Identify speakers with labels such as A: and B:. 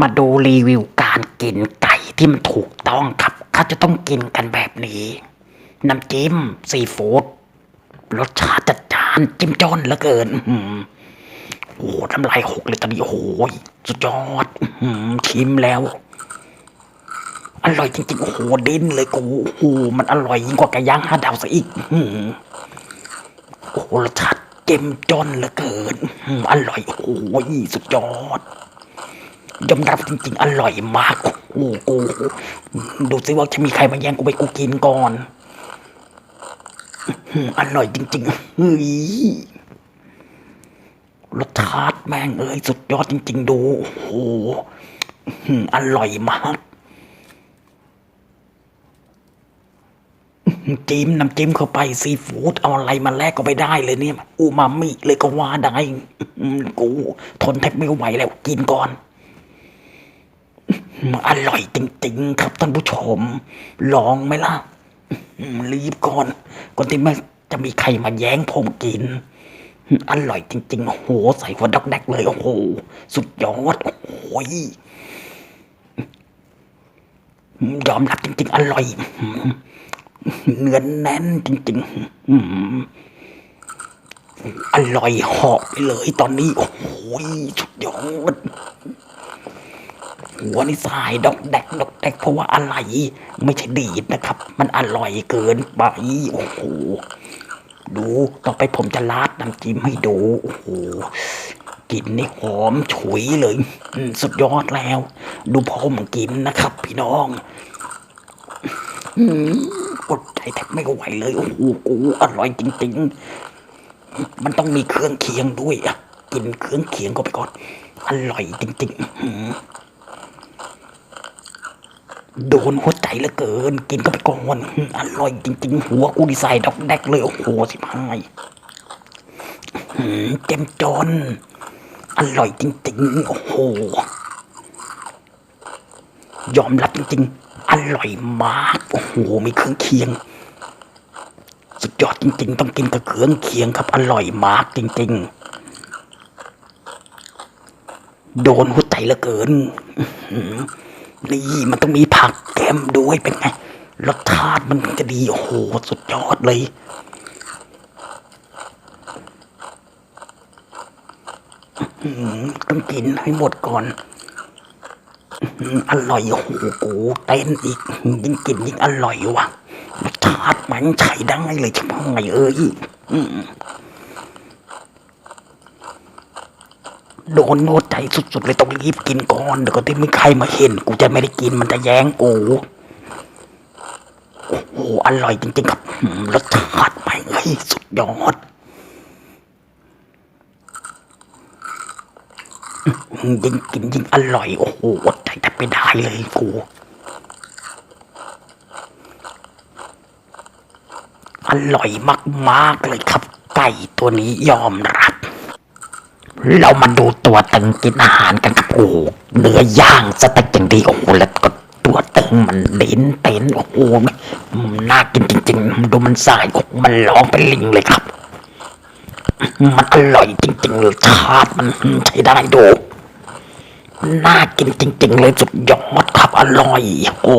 A: มาดูรีวิวการกินไก่ที่มันถูกต้องครับ เขาจะต้องกินกันแบบนี้ น้ำจิ้มซีฟู้ดรสชาติจัดจานจิ้มจ้นเหลือเกินโอ้น้ำลายหกเลยตอนนี้โอ้โหสุดยอดหือชิมแล้ว อร่อยจริงๆ โอ้โหดิ้นเลยกูโอ้มันอร่อยยิ่งกว่าไก่ย่างห้าดาวซะอีกหือโอ้รสชาติเจ็มจนเหลือเกิน อร่อยโอ้โหสุดยอด ยอมรับจริงๆ อร่อยมากโอ้โหกูดูสิว่าจะมีใครมาแย่งกูไปกูกินก่อนอร่อยจริงๆเฮ้ยรสชาติแม่งเอ้ยสุดยอดจริง ๆ ดูโอ้โหอร่อยมากจิ้มน้ำจิ้มเข้าไปซีฟู้ดเอาอะไรมาแลกก็ไปได้เลยเนี่ยอูมามิเลยก็ว่าได้กูทนแทบไม่ไหวแล้วกินก่อน อร่อยจริงๆ ครับท่านผู้ชม ลองไหมล่ะ รีบก่อน ก่อนที่มันจะมีใครมาแย่งผมกิน อร่อยจริงๆ โอ้โห ใส่หัวดอกแดกเลย โอ้โห สุดยอด โอ้โหยอมรับจริงๆ อร่อย เนื้อแน่นจริงๆ อร่อยหาะไปเลยตอนนี้ โอ้โห สุดยอด หัวนี่สายดอกแดกดอกแดกเพราะว่าอะไร ไม่ใช่ดีดนะครับ มันอร่อยเกินไปโอ้โหดูต่อไปผมจะราดน้ำจิ้มให้ดูโอ้โหกลิ่นนี่หอมฉุยเลยสุดยอดแล้ว ดูผมกินนะครับ พี่น้องอดใจแทบไม่ไหวเลยโอ้โหอร่อยจริง ๆ มันต้องมีเครื่องเคียงด้วยอะกินเครื่องเคียงก็ไปก่อน อร่อยจริง ๆ โดนหัวใจเหลือเกิน กินก็ไปก่อนอืมอร่อยจริง ๆ หัวกูดีไซน์ดอกแดกเลย โอ้โหสิบห้าอืมเต็มจน อร่อยจริง ๆ โอ้โห ยอมรับจริง ๆ อร่อยมาก โอ้โห มีเครื่องเคียง สุดยอดจริง ๆ ต้องกินกับเครื่องเคียงครับ อร่อยมากจริง ๆ โดนหัวใจเหลือเกินอื นี่มันต้องมีผักแก้มด้วยเป็นไงรสชาติมันจะดี โอ้โห สุดยอดเลย ต้องกินให้หมดก่อน อร่อยโอ้โหกูเต้นอีก ยิ่งกินยิ่งอร่อยว่ะรสชาติมันใช้ได้เลยใช่ไหมเอ้ยอืม โดนโนใจสุดๆเลยต้องรีบกินก่อนเดี๋ยวก็ที่ไม่ใครมาเห็น กูจะไม่ได้กินมันจะแย้งกูโอ้โหอร่อยจริงๆครับรสชาติไม่เอ้ยสุดยอดยิ่งกินยิ่งอร่อย โอ้โหอดใจแทบไม่ได้เลยกูอร่อยมาก ๆ เลยครับ ไก่ตัวนี้ยอมรับ เรามาดูตัวตึงกินอาหารกันครับโอ้เนื้อย่างสเต็กอย่างดีโอ้โหแล้วก็ตัวตึงมันเด่นเต้นโอ้โหน่ากินจริงๆดูมันสายโอ้มันร้องเป็นลิงเลยครับ มันอร่อยจริงๆรสชาติมันใช้ได้ดูน่ากินจริง ๆ เลยสุดยอดครับอร่อยโอ้